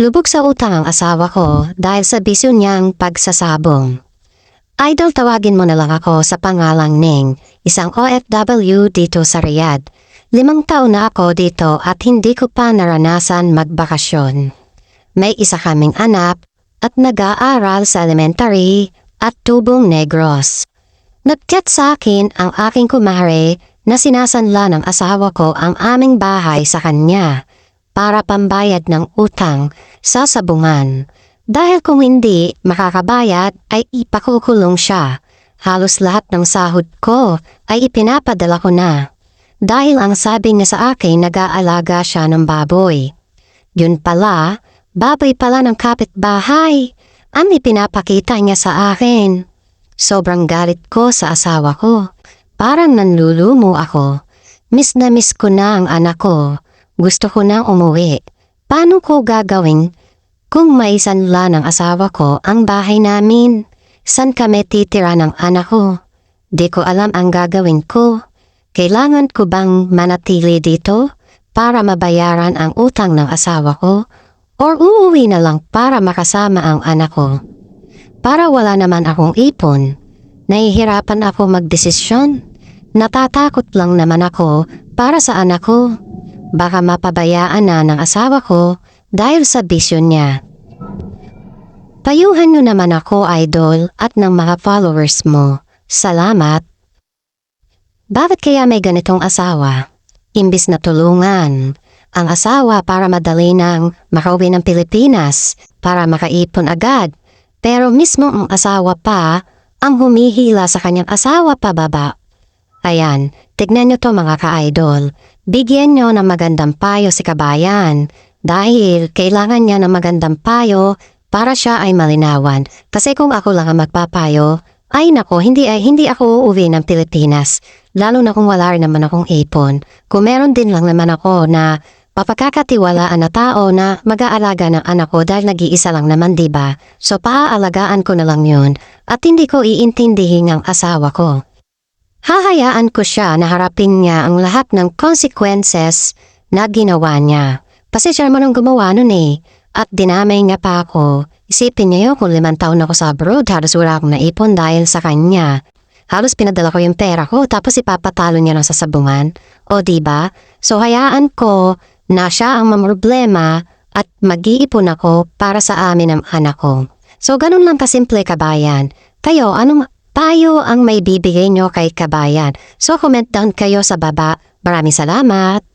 Lubog sa utang ang asawa ko dahil sa bisyo niyang pagsasabong. Idol tawagin mo na lang ako sa pangalang Ning, isang OFW dito sa Riyadh. Limang taon na ako dito at hindi ko pa naranasan magbakasyon. May isa kaming anak at nag-aaral sa elementary at tubong negros. Nagchat sa akin ang aking kumare na sinasanla ng asawa ko ang aming bahay sa kanya para pambayad ng utang sa sabungan. Dahil kung hindi makakabayad ay ipakukulong siya. Halos lahat ng sahod ko ay ipinapadala ko na. Dahil ang sabi niya sa akin nag-aalaga siya ng baboy. Yun pala, baboy pala ng kapitbahay. Ang ipinapakita niya sa akin. Sobrang galit ko sa asawa ko. Parang nanlulumo ako. Miss na miss ko na ang anak ko. Gusto ko na umuwi. Paano ko gagawin kung maisanla ng asawa ko ang bahay namin? San kami titira ng anak ko? Di ko alam ang gagawin ko. Kailangan ko bang manatili dito para mabayaran ang utang ng asawa ko? Or uuwi na lang para makasama ang anak ko? Para wala naman akong ipon. Nahihirapan ako magdesisyon. Natatakot lang naman ako para sa anak ko. Baka mapabayaan na ng asawa ko dahil sa bisyo niya. Payuhan nyo naman ako, idol, at ng mga followers mo. Salamat. Bakit kaya may ganitong asawa? Imbis na tulungan, ang asawa para madali nang makauwi ng Pilipinas para makaipon agad. Pero mismo ang asawa pa ang humihila sa kanyang asawa pababa. Ayan, tignan nyo to mga ka-idol. Bigyan nyo ng magandang payo si kabayan dahil kailangan niya ng magandang payo para siya ay malinawan. Kasi kung ako lang ang magpapayo, ay nako, hindi ay hindi ako uuwi ng Pilipinas. Lalo na kung wala rin naman akong ipon. Kung meron din lang naman ako na papagkakatiwalaan na tao na mag-aalaga ng anak ko dahil nag-iisa lang naman ba? So paaalagaan ko na lang yun at hindi ko iintindihin ang asawa ko. Hahayaan ko siya na harapin niya ang lahat ng consequences na ginawa niya. Kasi siya naman ang gumawa nun eh. At dinamay niya pa ako. Isipin yun kung limang taon ako sa abroad, halos wala akong naipon dahil sa kanya. Halos pinadala ko yung pera ko tapos ipapatalo niya lang sa sabungan. O ba? So hayaan ko na siya ang mamroblema at mag-iipon ako para sa amin ng anak ko. So ganun lang kasimple kabayan. Kayo, anong payo ang may bibigay nyo kay kabayan? So comment down kayo sa baba. Maraming salamat!